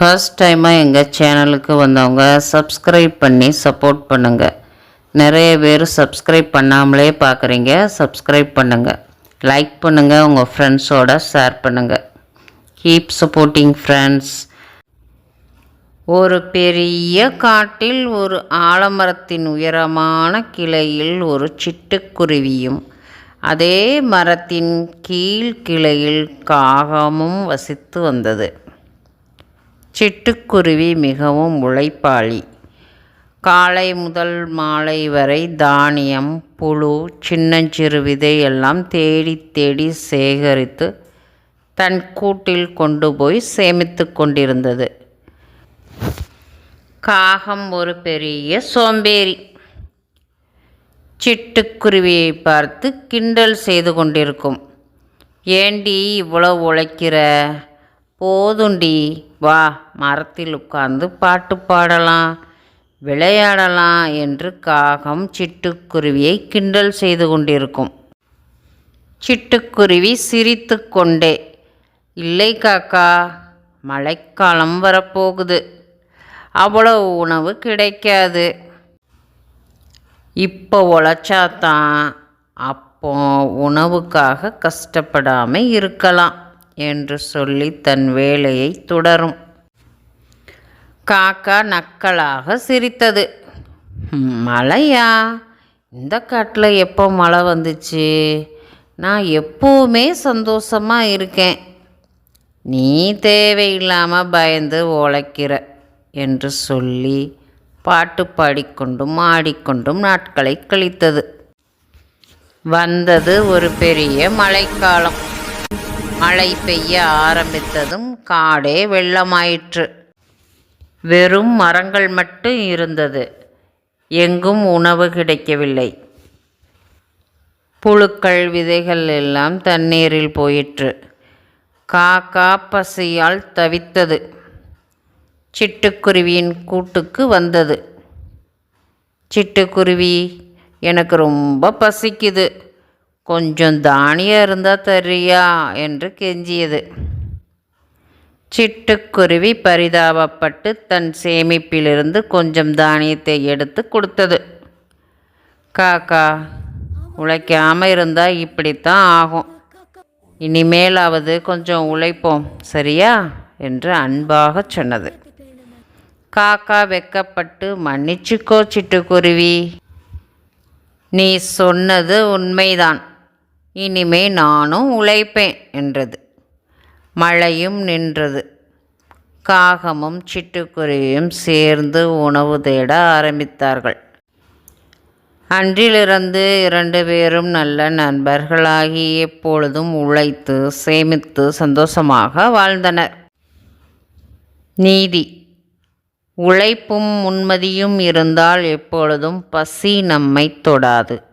First டைமாக எங்கள் சேனலுக்கு வந்தவங்க சப்ஸ்கிரைப் பண்ணி சப்போர்ட் பண்ணுங்கள் நிறைய பேர் சப்ஸ்கிரைப் பண்ணாமலே பார்க்குறீங்க சப்ஸ்கிரைப் பண்ணுங்கள் லைக் பண்ணுங்கள் உங்கள் ஃப்ரெண்ட்ஸோட ஷேர் பண்ணுங்கள் கீப் சப்போர்ட்டிங் ஃப்ரெண்ட்ஸ் ஒரு பெரிய காட்டில் ஒரு ஆலமரத்தின் உயரமான கிளையில் ஒரு சிட்டுக்குருவியும் அதே மரத்தின் கீழ் கிளையில் காகமும் வசித்து வந்தது. சிட்டுக்குருவி மிகவும் உழைப்பாளி. காலை முதல் மாலை வரை தானியம் புழு சின்னஞ்சிறு விதை எல்லாம் தேடி தேடி சேகரித்து தன் கூட்டில் கொண்டு போய் சேமித்து கொண்டிருந்தது. காகம் ஒரு பெரிய சோம்பேறி. சிட்டுக்குருவியை பார்த்து கிண்டல் செய்து கொண்டிருக்கும். ஏண்டி இவ்வளோ உழைக்கிற? போதுண்டி. வா மரத்தில் உட்கார்ந்து பாட்டு பாடலாம் விளையாடலாம் என்று காகம் சிட்டுக்குருவியை கிண்டல் செய்து கொண்டிருக்கும். சிட்டுக்குருவி சிரித்து கொண்டே இல்லை காக்கா மழைக்காலம் வரப்போகுது. அவ்வளவு உணவு கிடைக்காது. இப்போ உழைச்சாதான் அப்போ உணவுக்காக கஷ்டப்படாமல் இருக்கலாம். என்று சொல்லி தன் வேலையை தொடரும். காக்கா நக்கலாக சிரித்தது. மழையா இந்த காட்டில் எப்போ மழை வந்துச்சு? நான் எப்போவுமே சந்தோஷமாக இருக்கேன். நீ தேவையில்லாமல் பயந்து உழைக்கிற என்று சொல்லி பாட்டு பாடிக்கொண்டும் ஆடிக்கொண்டும் நாட்களை கழித்தது. வந்தது ஒரு பெரிய மழைக்காலம். மழை பெய்ய ஆரம்பித்ததும் காடே வெள்ளமாயிற்று. வெறும் மரங்கள் மட்டும் இருந்தது. எங்கும் உணவு கிடைக்கவில்லை. புழுக்கள் விதைகள் எல்லாம் தண்ணீரில் போயிற்று. காக்கா பசியால் தவித்தது. சிட்டுக்குருவியின் கூட்டுக்கு வந்தது. சிட்டுக்குருவி எனக்கு ரொம்ப பசிக்குது. கொஞ்சம் தானியம் இருந்தால் தரியா என்று கெஞ்சியது. சிட்டுக்குருவி பரிதாபப்பட்டு தன் சேமிப்பிலிருந்து கொஞ்சம் தானியத்தை எடுத்து கொடுத்தது. காக்கா உழைக்காமல் இருந்தால் இப்படித்தான் ஆகும். இனிமேலாவது கொஞ்சம் உழைப்போம் சரியா? என்று அன்பாக சொன்னது. காக்கா வெக்கப்பட்டு மன்னிச்சுக்கோ சிட்டுக்குருவி. நீ சொன்னது உண்மைதான். இனிமே நானும் உழைப்பேன் என்றது. மழையும் நின்றது. காகமும் சிட்டுக்குருவியும் சேர்ந்து உணவு தேட ஆரம்பித்தார்கள். அன்றிலிருந்து இரண்டு பேரும் நல்ல நண்பர்களாகி எப்பொழுதும் உழைத்து சேமித்து சந்தோஷமாக வாழ்ந்தனர். நீதி. உழைப்பும் உண்மதியும் இருந்தால் எப்பொழுதும் பசி நம்மை தொடாது.